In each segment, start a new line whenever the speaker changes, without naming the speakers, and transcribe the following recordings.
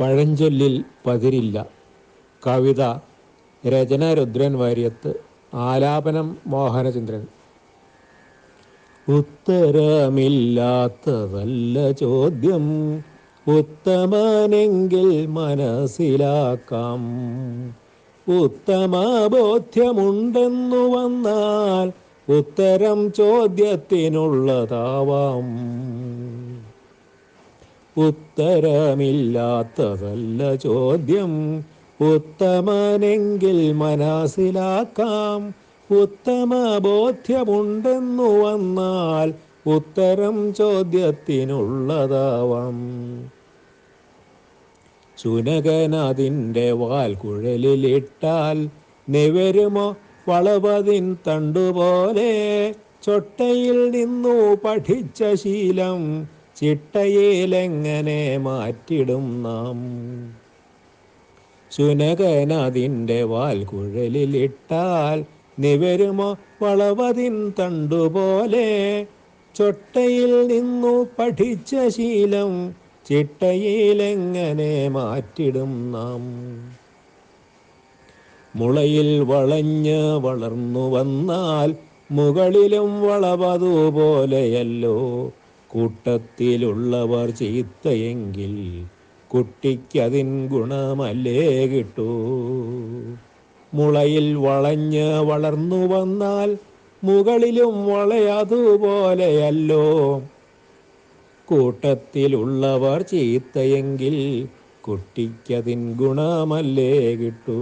പഴഞ്ചൊല്ലിൽ പതിരില്ല. കവിത രചന രുദ്രൻ വാര്യത്ത് ആലാപനം മോഹനചന്ദ്രൻ. ഉത്തരമില്ലാത്തതല്ല ചോദ്യം ഉത്തമനെങ്കിൽ മനസ്സിലാക്കാം. ഉത്തമ ബോധ്യമുണ്ടെന്നു വന്നാൽ ഉത്തരം ചോദ്യത്തിനുള്ളതാവാം. ഉത്തരമില്ലാത്തതല്ല ചോദ്യം. ഉത്തമനെങ്കിൽ മനസ്സിലാക്കാം. ഉത്തമ ബോധ്യമുണ്ടെന്നു വന്നാൽ ഉത്തരം ചോദ്യത്തിനുള്ളതാവാം. ചുനകനതിന്റെ വാൽ കുഴലിലിട്ടാൽ നിവരുമോ വളവതിൻ തണ്ടുപോലെ? ചൊട്ടയിൽ നിന്നു പഠിച്ച ശീലം ചിട്ടയിലെങ്ങനെ മാറ്റിടും നാം? ചുനകനതിന്റെ വാൽ കുഴലിലിട്ടാൽ നിവരുമോ വളവതിൻ തണ്ടുപോലെ? ചൊട്ടയിൽ നിന്നു പഠിച്ച ശീലം ചിട്ടയിലെങ്ങനെ മാറ്റിടും നാം? മുളയിൽ വളഞ്ഞ് വളർന്നു വന്നാൽ മുകളിലും വളവതുപോലെയല്ലോ. കൂട്ടത്തിലുള്ളവർ ചീത്തയെങ്കിൽ കുട്ടിക്കതിൻ ഗുണമല്ലേ കിട്ടൂ? മുളയിൽ വളഞ്ഞ് വളർന്നു വന്നാൽ മുകളിലും വളയതുപോലെയല്ലോ കൂട്ടത്തിലുള്ളവർ ചീത്തയെങ്കിൽ കുട്ടിക്കതിൻ ഗുണമല്ലേ കിട്ടൂ?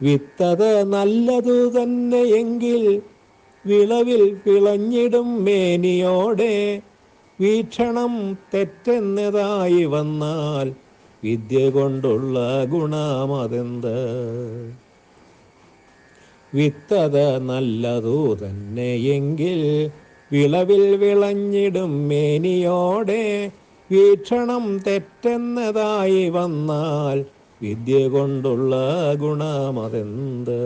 വിത്തത് നല്ലതു തന്നെയെങ്കിൽ വിളവിൽ വിളഞ്ഞിടും മേനിയോടെ. വീക്ഷണം തെറ്റെന്നതായി വന്നാൽ വിദ്യ കൊണ്ടുള്ള ഗുണമതെന്ത്? വിത്തത് നല്ലതു തന്നെയെങ്കിൽ വിളവിൽ വിളഞ്ഞിടും മേനിയോടെ. വീക്ഷണം തെറ്റെന്നതായി വന്നാൽ വിദ്യ കൊണ്ടുള്ള ഗുണമതെന്ത്?